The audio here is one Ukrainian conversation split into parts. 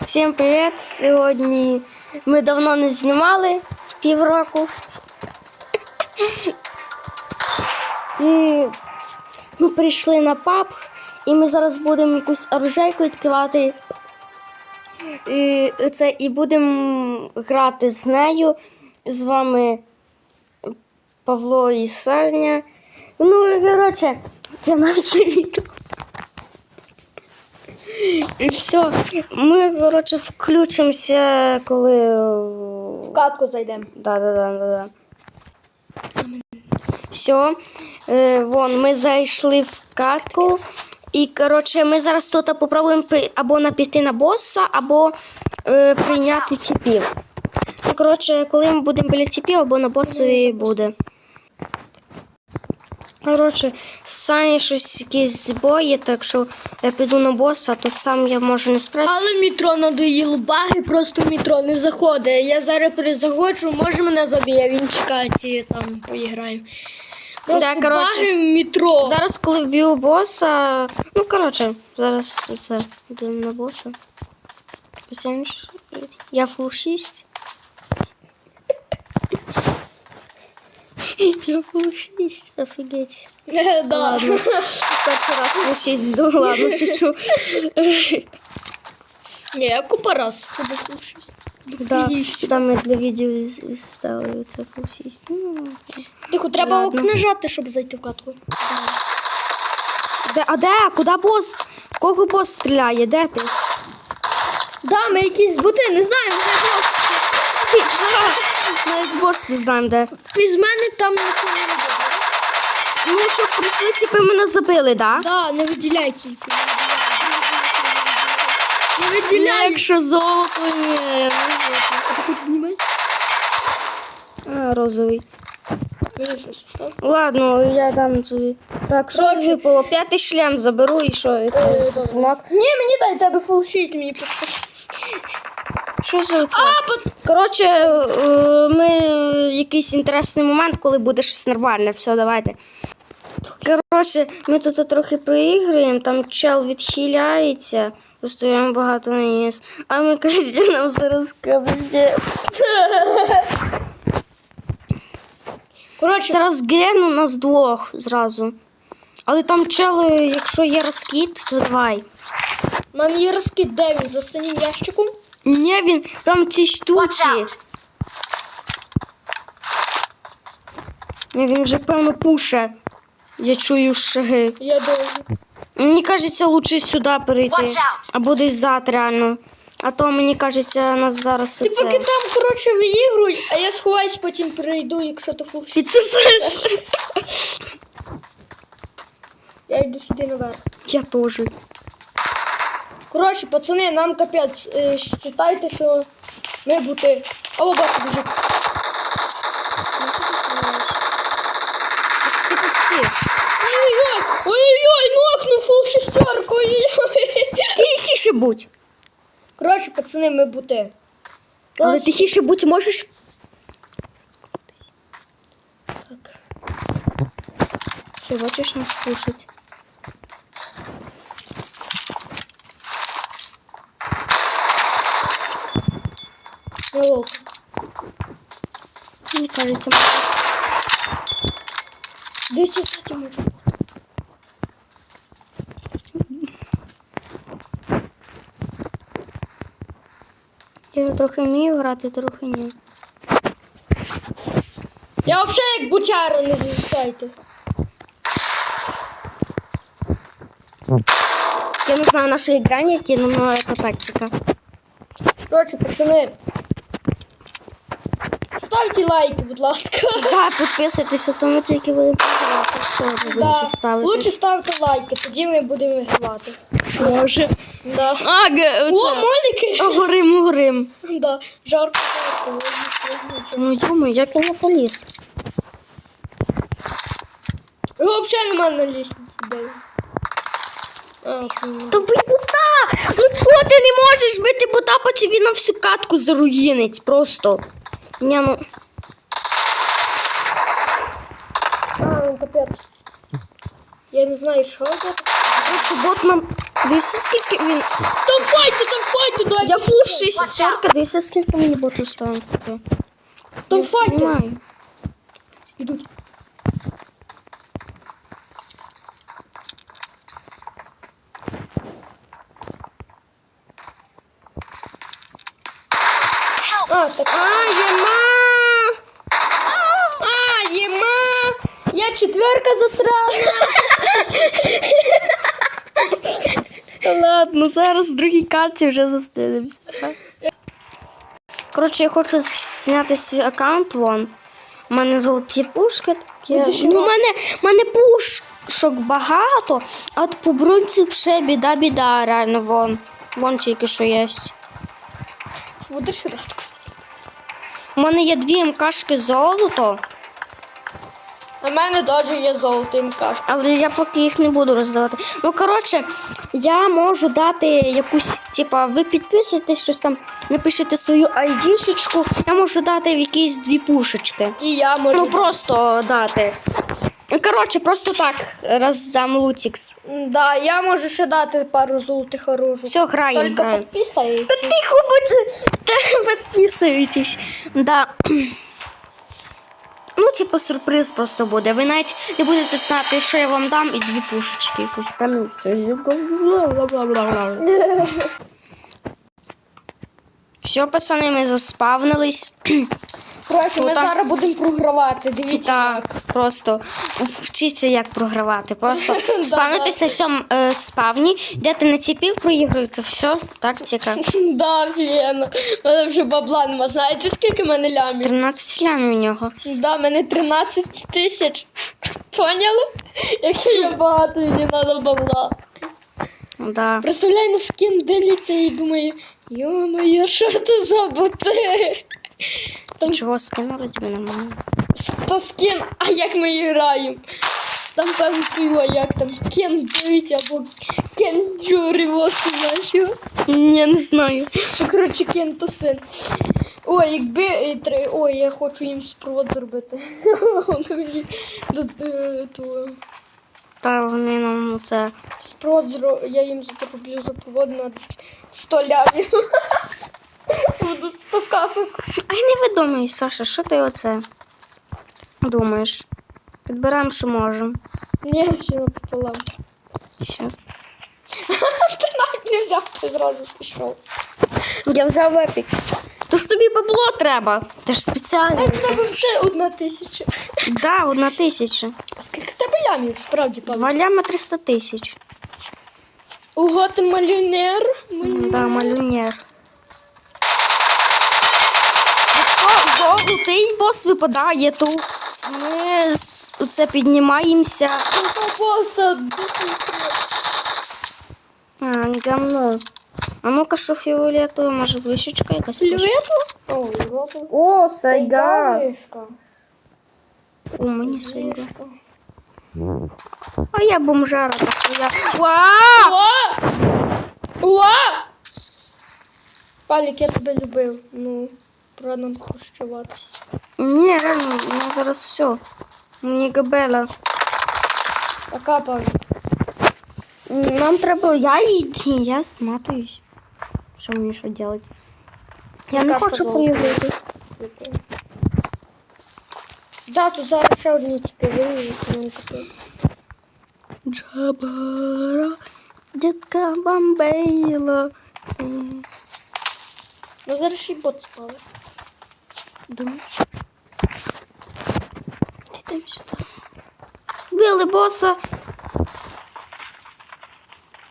Всім привіт! Сьогодні ми давно не знімали півроку. І ми прийшли на паб, і ми зараз будемо якусь оружейку відкривати. І, це, і будемо грати з нею. З вами Павло і Саня. Ну, коротше, це наше відео. Все. Ми, коротше, включимося, коли. В катку зайдемо. Да, да, да, да, да. Все. Е, вон, ми зайшли в катку. І, коротше, ми зараз тут попробуємо або напіти на боса, або е, прийняти тіпів. Ну, Коротше, коли ми будемо біля тіпів, або на босу і буде. Коротше, самі щось якісь збої, так що я піду на боса, то сам я можу не справитися. Але метро надоїло баги, просто в метро не заходить. Я зараз перезаходжу, може мене заб'є, він чекає, і там поіграємо. Просто Да, баги в метро. Зараз, коли вб'ю боса. Ну, коротше, зараз це йдемо на боса. Я фул 6. Я фул 6, офігеть. да. Ладно. Перший раз фул 6 ну ладно, шучу. Ні, я купа раз ходив слушай. Да, там ми для відео ставили це фул 6. Ну, Тихо, треба Ладно. ок нажати, щоб зайти в катку. де, а де? Куди бос? В Кого бос стріляє? Де ти? Да, ми якісь бути, не знаю, бос не знаємо де. без мене там нічого не робить. Ну, щоб прийшли, типу, мене забили, да? Да, не виділяй тільки. Не Ні, виділяй. якщо золото, ні. не знаю. Ти хоч знімай? А, розовий. Ладно, я дам тобі. Так, що випало? П'ятий шлем заберу і що? Е. Ні, мені дай тебе фул 6, мені просто. Що за це? А, пот... Коротше, е, ми якийсь інтересний момент, коли буде щось нормальне. Все, давайте. Коротше, ми тут трохи проігруємо, там чел відхиляється. Просто я багато наніс. А ми кажуть, нам зараз кабзде. Коротше, Зараз грену нас двох зразу. Але там чело, якщо є розкид, то давай. в мене є розкид, де він за синім ящиком. Ні, він прям ці штуці. Ні, він вже певно пуше. Я чую шаги. Я довго. Мені кажеться, лучше сюди перейти. Або десь зад реально. А то мені кажеться, нас зараз Ти оце... поки там, коротше, виігруй, а я сховаюсь, потім прийду, якщо то фул 6. Підсосеш. Я йду сюди наверх. Я теж. Коротше, пацани, нам капець. Е, Считайте, що ми бути. О, бачу, біжить. Ой-ой-ой! Ой-ой-ой! Нокнув фул шестерку! Тихіше будь. Коротше, пацани, ми бути. Але тихіше будь можеш. Так. Все, бачиш, нас слушать. Неловко. Мені кажеться, Десь я кстати, можу. я трохи вмію грати, трохи ні. Я взагалі як бучара не звішайте. Я не знаю нашої грані, ну, яка тактика. Коротше, пацани. Ставте лайки, будь ласка. Да, підписуйтесь, а то ми тільки будемо програвати. Да. поставити. Лучше ставте лайки, тоді ми будемо вигравати. Може. Да. А, г- О, оце. моліки! Горим, горим. Да. Жарко. холодно. Ну, йому, як я не поліз. Взагалі нема на лісниці. Де? А, хуй. Та бий бута! Ну чого ти не можеш бити бута, бо це він на всю катку заруїнить просто. Ні, ну. А, ну капець. Я не знаю, що це. Просто бот нам. Дивіться, скільки він. Там файти, там файти, дай. Я фул шестерка, дивіться, скільки мені боту ставить. Там Я файти. Четверка засрана. Ладно, зараз в другій катці вже зустрінемося. Коротше, я хочу зняти свій аккаунт вон. У мене золоті пушки такі. Ну, у мене, у мене пушок багато, а от по бронці вже біда-біда, реально вон. Вон тільки що є. Будеш радку. У мене є дві МКшки золото, У мене теж є золотий мкаш. але я поки їх не буду роздавати. Ну, коротше, я можу дати якусь, типа, ви підписуєтесь, щось там, напишете свою айдішечку, я можу дати в якісь дві пушечки. І я можу. Ну просто дати. Коротше, просто так роздам лутікс. Да, я можу ще дати пару золотих оружок. Все, граємо. Только граємо. підписай. Та тихо будьте, підписуйтесь. Да. Ну, типу, сюрприз просто буде. Ви навіть не будете знати, що я вам дам, і дві пушечки. якусь Там. Все, пацани, ми заспавнились. Коротше, ми там- зараз будемо програвати. Дивіться. Так, просто вчіться, як програвати. Просто спавнитися на цьому е, спавні, йдете на ціпів, проігруєте, все, тактика. Да, Фієна. У мене вже бабла нема. Знаєте, скільки в мене лямів? 13 лямів у нього. Да, в мене 13 тисяч. Поняли? Якщо я багато, мені треба бабла. Да. Представляю, на скін дивляться і думаю, йо-моє, що це за боти? Там Чого скинули тебе нормально? то скін, а як ми граємо? Там певно пиво, як там Кен 9 або Кен Джурі, вот ти знаєш його. Ні, не знаю. Ну, коротше, Кен то син. Ой, якби е, три. Ой, я хочу їм спровод зробити. Вони мені до е, того. Та вони нам це. Спровод зро... я їм зроблю за провод на 100 лямів. Буду 100 касок. Ай, не видумай, Саша, що ти оце думаєш? Підбираємо, що можемо. Ні, ще напополам. Щас. Ти навіть не взяв, ти зразу пішов. Я взяв епік. То ж тобі бабло треба. Ти ж спеціально. Тебе вже одна тисяча. Да, одна тисяча. А скільки тебе лямів, справді, Павло? Два ляма 300 тисяч. Ого, ти малюнер. Да, малюнер. Якщо золотий бос випадає, то ми з- оце піднімаємося. Того боса А, гамно. А ну-ка, що фіолетове, може вишечка якась? пише? Фіолетово? О, Європа. О, Вишка. У мені сайга. А я бомжара така. Я... Вау! О! О! Палік, я тебе любив. Ну, пора нам прощаватися. Ні, реально, у нас зараз все. Мені габела. Пока, Павлік. Нам треба. Я йти, я сматуюсь. Що мені що делать? Я не Яка хочу сказала? проявити. Да, тут зараз ще одні типи виявили, нам капець. Джабара, дітка бомбейла. М, Ну зараз ще й бот спали. Думаєш? Ти там сюди. Били боса.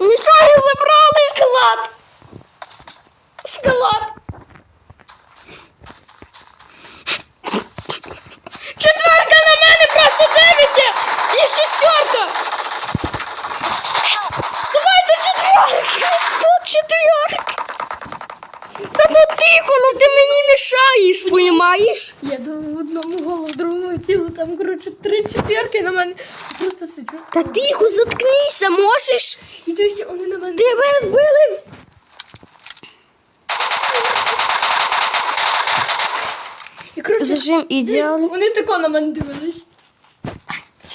Нічого забрали! Склад! Склад! Мішаєш, понімаєш? Я в одному голову, в другому тілу, там, коротше, три четверки на мене. Просто сиджу. Та тихо, заткнися, можеш? І дивіться, вони на мене. Тебе вбили. І, коротше, Зажим ідеально. Вони тако на мене дивились.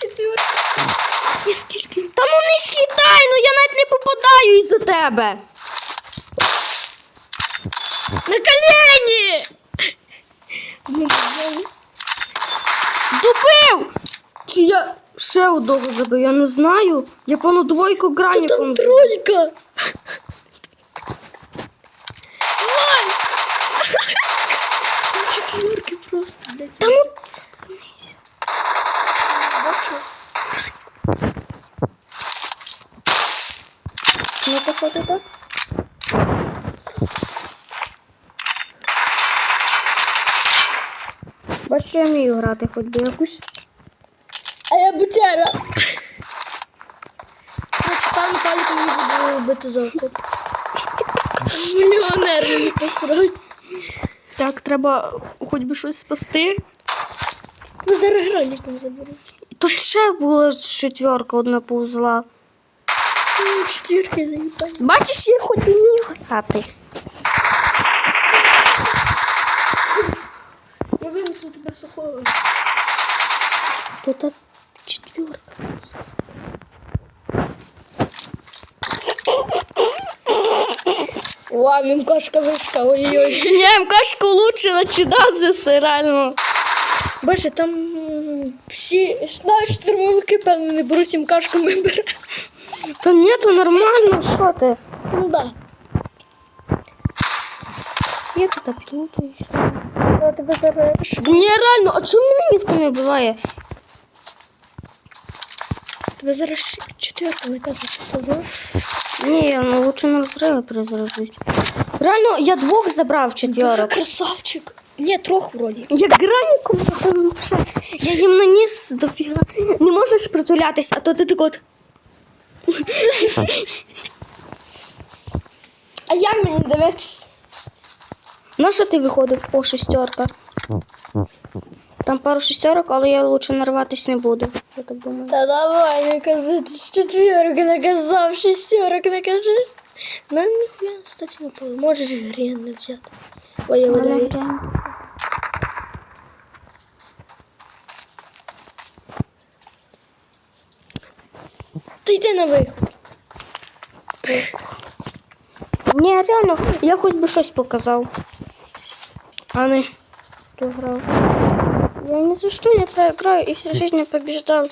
Четверка. І скільки? Та ну не слітай, ну я навіть не попадаю із-за тебе. На колені! Добив! Чи я ще одного забив, я не знаю. Я пану двойку Там граніком. тролька! Ой! Четверки просто, блядь. Та ну заткнися. Ну-ка, що ти так? Бачиш, я вмію грати хоч би якусь. А я бутяра. Там палик мені буде бити завтра. Мільйонер мені посрать. Так, треба хоч би щось спасти. Ну зараз граніком заберуть. Тут ще була четверка одна повзла. Четвірки заїбали. Бачиш, я хоч вмію грати. Я винесу та четверка. Ва, мімкашка вишка, ой-ой. Я МКшку лучше начинати, реально. Боже, там всі знаєш, штурмовики, певно, не беруть мімкашку, ми беремо. Та ні, то нормально, що ти? Ну да. Я тут плутаюся. Я тебе зараз. Ні, реально, а чому мене ніхто не вбиває? Тебе зараз четверка наказує. Це знаєш? Ні, ну лучше на взриви призробити. Реально, я двох забрав четверок. Красавчик. Ні, трьох вроді. Я ще. Я їм наніс дофіга. Не можеш притулятись, а то ти так от. А як мені дивитися? На що ти виходив? О, шестерка. Там пару шестерок, але я лучше нарватись не буду. Я так думаю. Та давай, накази, ти ж четверок наказав, шестерок накажи. Нам ніхуя, кстати, не було. Можеш грін не взяти. Ой, я валяюсь. Та йди на виход. Ні, реально, я хоч би щось показав. А не хто грав. Я ні за що не проиграю і всю жизнь не побіждав.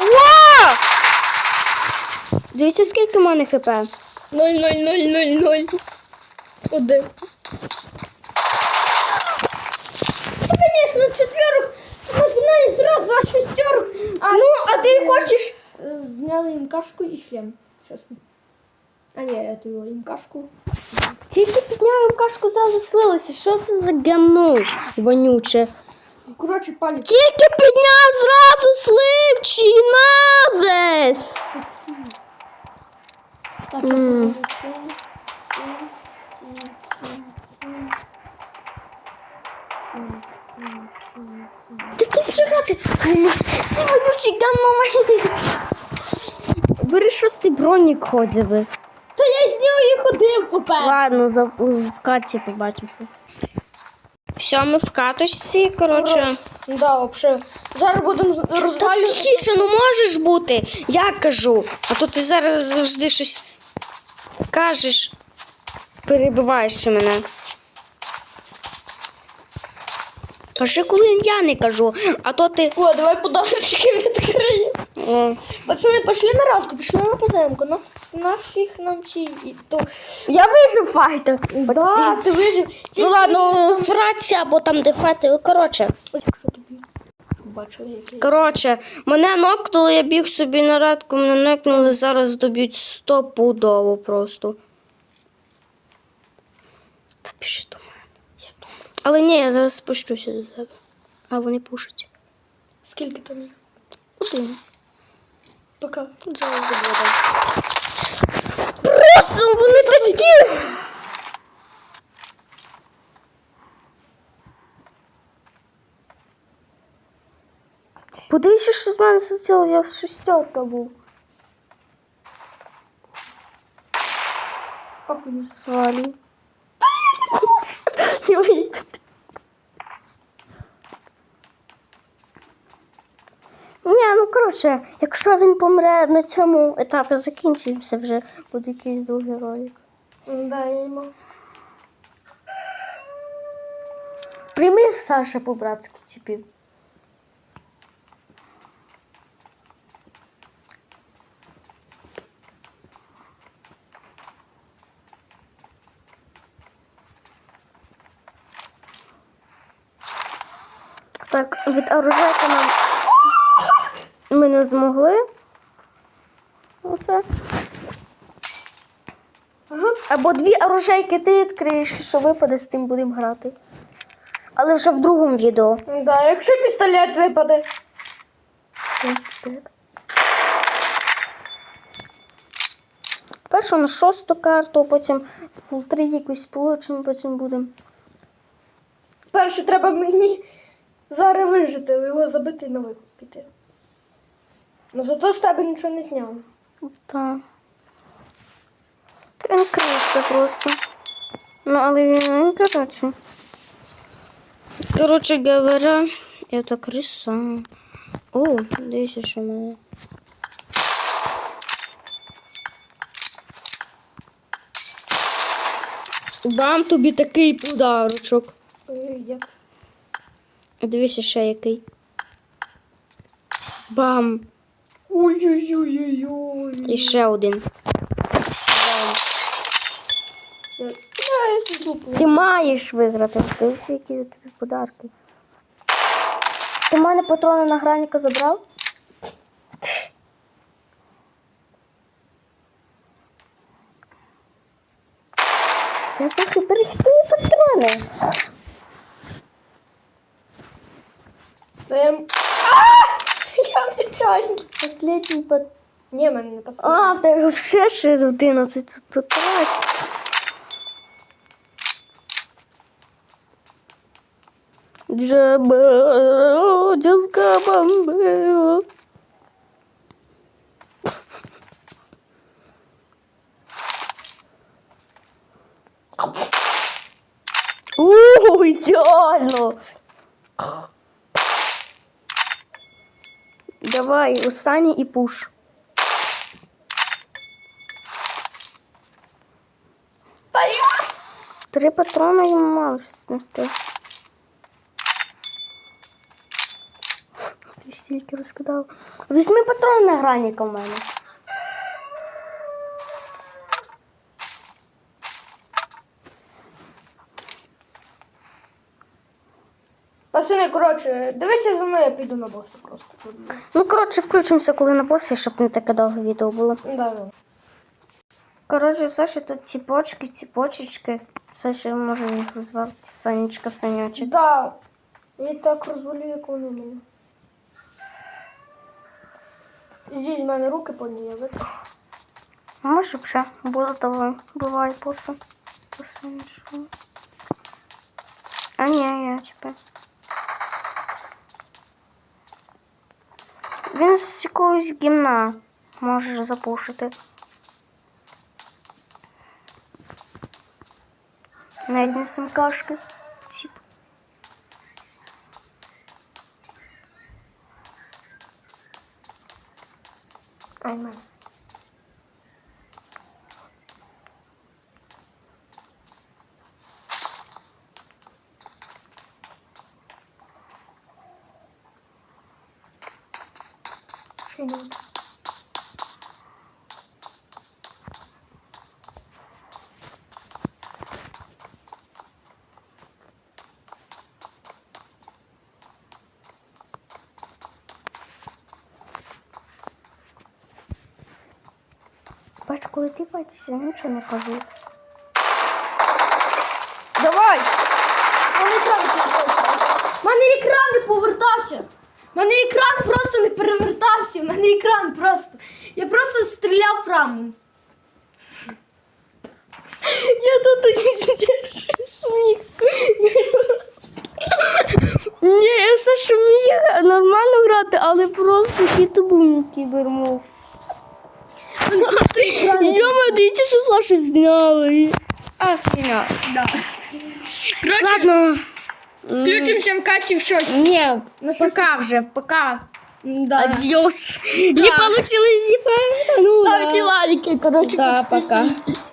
Вау! Дивіться, скільки в мене хп. Ноль, ноль, ноль, ноль, ноль. Один. Ну, конечно, четверок. Начинай сразу от шестерок. А, ну, а ты хочешь... Зняли им кашку и шлем. Честно. А не, эту им кашку. Тільки підняв кашку зразу слилися. Що це за гамно вонюче? Короче, палец. Тільки підняв зразу слив чи назес. Так, М. це, це, це, це, це. Ти тут же грати. Ти вонючий гамно. Бери шостий бронік ході би. Нього і ходив попер. Ладно, за, в каті побачимося. Все, ми в каточці, коротше. Да, вообще. Зараз будемо Та розвалювати. тихіше, ну можеш бути. Я кажу. А то ти зараз завжди щось кажеш. Перебиваєш мене. Кажи, коли я не кажу, а то ти. О, давай подарочки відкриємо. О. Пацани, пішли на радку, пішли на поземку. Ну, нафіг нам і то. Я вижив файтер. Да, ти вижив. Ну ладно, фрація або там де файти. Коротше. Коротше, мене нокнули, я біг собі на радку, мене нокнули, зараз доб'ють стопудово просто. Та піши до мене. Але ні, я зараз спущуся до тебе. А вони пушать. Скільки там їх? Один. Пока. Зараз буде. Просто вони такі. Подивися, що з мене заціло, я в шестерка був. Похуй. Свалі. Ні, ну коротше, якщо він помре на цьому етапі, закінчимося вже, буде якийсь другий ролик. Да, я йому. Прийми Саша по-братськи типів. Так, від оружейки нам ми не змогли. Оце. Ага. Або дві оружейки ти відкриєш, що випаде, з тим будемо грати. Але вже в другому відео. Да, якщо пістолет випаде. Першу на шосту карту, потім фул 3 якусь получимо, потім будемо. Перше треба мені зараз вижити, його забити і на піти. Ну зато з тебе нічого не зняв. Так. Він криється просто. Ну, але він, він коротше. Коротше говоря, это криса. О, дивіться, що в мене. Дам тобі такий подарочок. Дивіться ще який. Бам! Ой-ой-ой-ой-ой. І ще один. Ти маєш виграти. Дивися, які тобі подарки. Ти в мене патрони на граніка забрав? Я трохи берегти патрони. Та Последній пат... Ні, мене не. А, в тебе ще ще 11 тут трать. Джаба, дядька бомбила. О, ідеально! Давай, останній і пуш. Та я... Три патрона йому мало щось нести. Ти стільки розкидав. Візьми патрон на граніка в мене. Пацани, коротше, дивися за мною, я піду на боса просто. Ну, коротше, включимося, коли на босі, щоб не таке довге відео було. Да, да. Коротше, все, що тут ціпочки, ціпочечки. Все, що може їх розвалити. Санечка, санячок. Да. І так розвалю, як вони мене. Зі з мене руки повні. Може б ще було того. Буває іншого. А ні, я тепер. Він з якогось гімна може запушити. Навіть не самкашки. Ціп. Ай, мене. Ще. Бач, коли ти бачишся, нічого не кажу. Давай! Мене екран не повертався. Мене екран просто не перевертався. в Мене екран просто. Я просто стріляв прямо. Я тут не сміх. Ні, я все ж вмію нормально грати, але просто кітобум кібермов. Йома, дивіться, що Саші зняли. Афіна. Да. Коротше, Ладно. Включимося в каті в щось. Ні, Ну, пока вже, пока. Да. Адьос. Не получилось зефа. Ну, Ставьте да. лайки, короче, Да, пока. подписывайтесь.